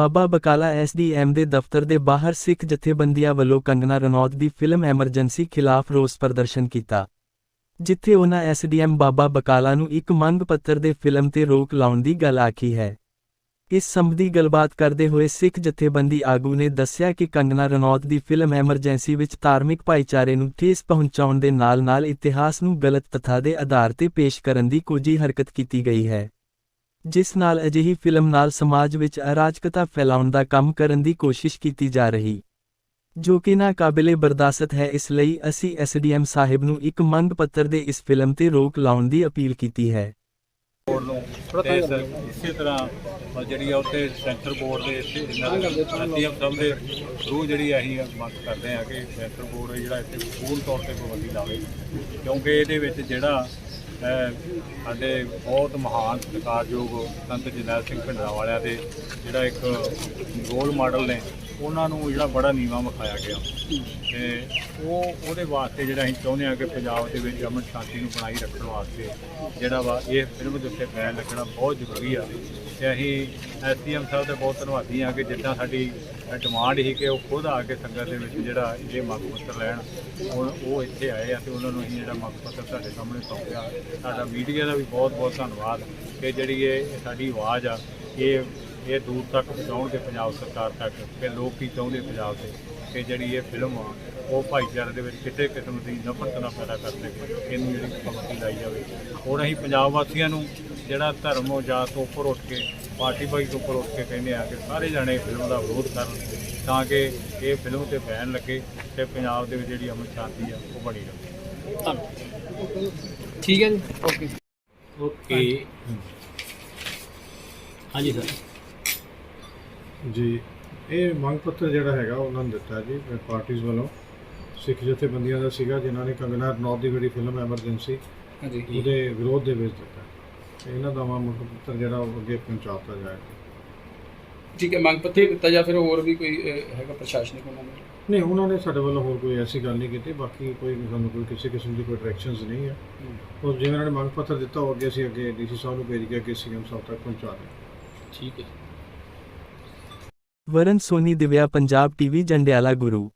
Baba Bakala SDM ਦੇ ਦਫ਼ਤਰ ਦੇ ਬਾਹਰ ਸਿੱਖ ਜਥੇਬੰਦੀਆਂ ਵੱਲੋਂ ਕੰਗਨਾ ਰਣੌਤ ਦੀ ਫਿਲਮ ਐਮਰਜੈਂਸੀ ਖਿਲਾਫ ਰੋਸ ਪ੍ਰਦਰਸ਼ਨ ਕੀਤਾ, ਜਿੱਥੇ ਉਹਨਾਂ ਐਸਡੀਐਮ ਬਾਬਾ ਬਕਾਲਾ ਨੂੰ ਇੱਕ ਮੰਗ ਪੱਤਰ ਦੇ ਫਿਲਮ ਤੇ ਰੋਕ ਲਾਉਣ ਦੀ ਗੱਲ ਆਖੀ ਹੈ। ਇਸ ਸੰਬੰਧੀ ਗੱਲਬਾਤ ਕਰਦੇ ਹੋਏ ਸਿੱਖ ਜਥੇਬੰਦੀ ਆਗੂ ਨੇ ਦੱਸਿਆ ਕਿ ਕੰਗਨਾ ਰਣੌਤ ਦੀ ਫਿਲਮ ਐਮਰਜੈਂਸੀ ਵਿੱਚ ਧਾਰਮਿਕ ਭਾਈਚਾਰੇ ਨੂੰ ਠੇਸ ਪਹੁੰਚਾਉਣ ਦੇ ਨਾਲ-ਨਾਲ ਇਤਿਹਾਸ ਨੂੰ ਗਲਤ ਤੱਥਾਂ ਦੇ ਆਧਾਰ ਤੇ ਪੇਸ਼ ਕਰਨ ਦੀ ਕੋਝੀ ਹਰਕਤ ਕੀਤੀ ਗਈ ਹੈ। ਜਿਸ ਨਾਲ ਅਜਿਹੀ ਫਿਲਮ ਨਾਲ ਸਮਾਜ ਵਿੱਚ ਅਰਾਜਕਤਾ ਫੈਲਾਉਣ ਦਾ ਕੰਮ ਕਰਨ ਦੀ ਕੋਸ਼ਿਸ਼ ਕੀਤੀ ਜਾ ਰਹੀ। ਜੋ ਕਿ ਨਾ ਕਾਬਿਲੇ ਬਰਦਾਸ਼ਤ ਹੈ ਇਸ ਲਈ ਅਸੀਂ ਐਸਡੀਐਮ ਸਾਹਿਬ ਨੂੰ ਇੱਕ ਮੰਗ ਪੱਤਰ ਦੇ ਇਸ ਫਿਲਮ ਤੇ ਰੋਕ ਲਾਉਣ ਦੀ ਅਪੀਲ ਕੀਤੀ ਹੈ। ਬੋਰਡ ਨੂੰ ਤੇ ਸ- ਇਸੇ ਤਰ੍ਹਾਂ ਜਿਹੜੀ ਆ ਉੱਤੇ ਸੈਂਟਰ ਬੋਰਡ ਦੇ ਇੱਥੇ ਸੀਐਮ ਸਾਹਿਬ ਦੇ ਥਰੂ ਜਿਹੜੀ ਅਸੀਂ ਮੰਗ ਕਰਦੇ ਹਾਂ ਕਿ ਸੈਂਟਰ ਬੋਰਡ ਜਿਹੜਾ ਇੱਥੇ ਪੂਰਨ ਤੌਰ ਤੇ ਪਾਬੰਦੀ ਲਾਵੇ। ਕਿਉਂਕਿ ਇਹਦੇ ਵਿੱਚ ਜਿਹੜਾ ਅ, ਸਾਡੇ ਬਹੁਤ ਮਹਾਨ ਸਤਿਕਾਰਯੋਗ ਸੰਤ ਜਰਨੈਲ ਸਿੰਘ ਭਿੰਡਰਾਂ ਵਾਲਿਆਂ ਦੇ ਜਿਹੜਾ ਇੱਕ ਰੋਲ ਮਾਡਲ ਨੇ, ਉਹਨਾਂ ਨੂੰ ਜਿਹੜਾ ਬੜਾ ਨੀਵਾ ਵਿਖਾਇਆ ਗਿਆ। ਤੇ ਉਹ, ਉਹਦੇ ਵਾਸਤੇ ਜਿਹੜਾ ਅਸੀਂ ਚਾਹੁੰਦੇ ਹਾਂ ਕਿ ਪੰਜਾਬ ਦੇ ਵਿੱਚ ਅਮਨ ਸ਼ਾਂਤੀ ਨੂੰ ਬਣਾਈ ਰੱਖਣ ਵਾਸਤੇ ਜਿਹੜਾ ਵਾ, ਇਹ ਫਿਲਮ ਦੇ ਉੱਤੇ ਬੈਨ ਲੱਗਣਾ ਬਹੁਤ ਜ਼ਰੂਰੀ ਆ। ਤੇ ਅਸੀਂ ਐਸਡੀਐਮ ਸਾਹਿਬ ਦੇ ਬਹੁਤ ਧੰਨਵਾਦੀ ਹਾਂ ਕਿ ਜਿੱਦਾਂ ਸਾਡੀ ਡਿਮਾਂਡ ਸੀ ਕਿ ਉਹ ਖੁਦ ਆ ਕੇ ਸੰਗਤ ਦੇ ਵਿੱਚ ਜਿਹੜਾ ਇਹ ਮੰਗ ਪੱਤਰ ਲੈਣ ਉਹ ਉਹ ਇੱਥੇ ਆਏ ਆ ਤੇ ਉਹਨਾਂ ਨੂੰ ਅਸੀਂ ਜਿਹੜਾ ਮੰਗ ਪੱਤਰ ਤੁਹਾਡੇ ਸਾਹਮਣੇ ਸੌਂਪਿਆ। ਸਾਡਾ ਮੀਡੀਆ ਦਾ ਵੀ ਬਹੁਤ ਬਹੁਤ ਧੰਨਵਾਦ ਕਿ ਜਿਹੜੀ ਇਹ ਸਾਡੀ ਆਵਾਜ਼ ਆ, ਇਹ ਇਹ ਦੂਰ ਤੱਕ ਪਹੁੰਚਾਉਣਗੇ ਪੰਜਾਬ ਸਰਕਾਰ ਤੱਕ, ਕਿ ਲੋਕ ਕੀ ਚਾਹੁੰਦੇ ਪੰਜਾਬ ਦੇ, ਕਿ ਜਿਹੜੀ ਇਹ ਫਿਲਮ ਆ, ਉਹ ਭਾਈਚਾਰੇ ਦੇ ਵਿੱਚ ਕਿਸੇ ਕਿਸਮ ਦੀ ਨਫ਼ਰਤ ਨਾ ਪੈਦਾ ਕਰ ਸਕੇ, ਇਹਨੂੰ ਜਿਹੜੀ ਪਾਬੰਦੀ ਲਾਈ ਜਾਵੇ। ਹੁਣ ਅਸੀਂ ਪੰਜਾਬ ਵਾਸੀਆਂ ਨੂੰ ਜਿਹੜਾ ਧਰਮ ਜਾਤ ਤੋਂ ਉੱਪਰ ਉੱਠ ਕੇ ਪਾਰਟੀ ਬਾਈ ਤੋਂ ਉੱਪਰ ਉੱਠ ਕੇ ਕਹਿੰਦੇ ਆ ਕਿ ਸਾਰੇ ਜਾਣੇ ਫਿਲਮ ਦਾ ਵਿਰੋਧ ਕਰਨ ਤਾਂ ਕਿ ਇਹ ਫਿਲਮ ਤੇ ਬੈਨ ਲੱਗੇ ਤੇ ਪੰਜਾਬ ਦੇ ਵਿੱਚ ਜਿਹੜੀ ਅਮਨ ਸ਼ਾਂਤੀ ਆ ਉਹ ਬਣੀ ਰਹੇ। ਠੀਕ ਹੈ ਜੀ ਓਕੇ। ਓਕੇ। ਹਾਂਜੀ। ਸਰ। ਜੀ ਇਹ ਮੰਗ ਪੱਤਰ ਜਿਹੜਾ ਹੈਗਾ ਉਹਨਾਂ ਨੇ ਦਿੱਤਾ ਜੀ ਪਾਰਟੀਆਂ ਵੱਲੋਂ। ਸਿੱਖ ਜਥੇਬੰਦੀਆਂ ਦਾ ਸੀਗਾ ਜਿਨ੍ਹਾਂ ਨੇ ਕੰਗਨਾ ਰਣੌਤ ਦੀ ਜਿਹੜੀ ਫਿਲਮ ਐਮਰਜੈਂਸੀ ਹਾਂਜੀ। ਉਹਦੇ ਵਿਰੋਧ ਦੇ ਵਿੱਚ ਦਿੱਤਾ। ਤੇ ਇਹਨਾਂ ਦਾ ਮੰਗ ਪੱਤਰ ਜਿਹੜਾ ਉਹ ਅੱਗੇ ਪਹੁੰਚਾਤਾ ਜਾਏਗਾ ਠੀਕ ਹੈ ਮੰਗ ਪੱਤਰ ਦਿੱਤਾ ਜਾਂ ਫਿਰ ਹੋਰ ਵੀ ਕੋਈ ਅਹ, ਹੈਗਾ ਪ੍ਰਸ਼ਾਸਨਿਕ ਉਹਨਾਂ ਨੇ ਨਹੀਂ ਉਹਨਾਂ ਨੇ ਸਾਡੇ ਵੱਲੋਂ ਹੋਰ ਕੋਈ ਐਸੀ ਗੱਲ ਨਹੀਂ ਕੀਤੀ ਬਾਕੀ ਕੋਈ ਸਾਨੂੰ ਕੋਈ ਕਿਸੇ ਕਿਸਮ ਦੀ ਕੋਈ ਡਾਇਰੈਕਸ਼ਨਸ ਨਹੀਂ ਹੈ। ਉਹ ਜਿਵੇਂ ਉਹਨਾਂ ਨੇ ਮੰਗ ਪੱਤਰ ਦਿੱਤਾ ਉਹ ਅੱਗੇ ਅਸੀਂ ਅੱਗੇ ਡੀਸੀ ਸਾਹਿਬ ਨੂੰ ਭੇਜ ਕੇ ਅੱਗੇ ਸੀਐਮ ਸਾਹਿਬ ਤੱਕ ਪਹੁੰਚਾ ਦਿਆਂਗੇ ਠੀਕ ਹੈ। ਵਰਨ ਸੋਨੀ ਦਿਵਿਆ ਪੰਜਾਬ ਟੀਵੀ ਜੰਡਿਆਲਾ ਗੁਰੂ।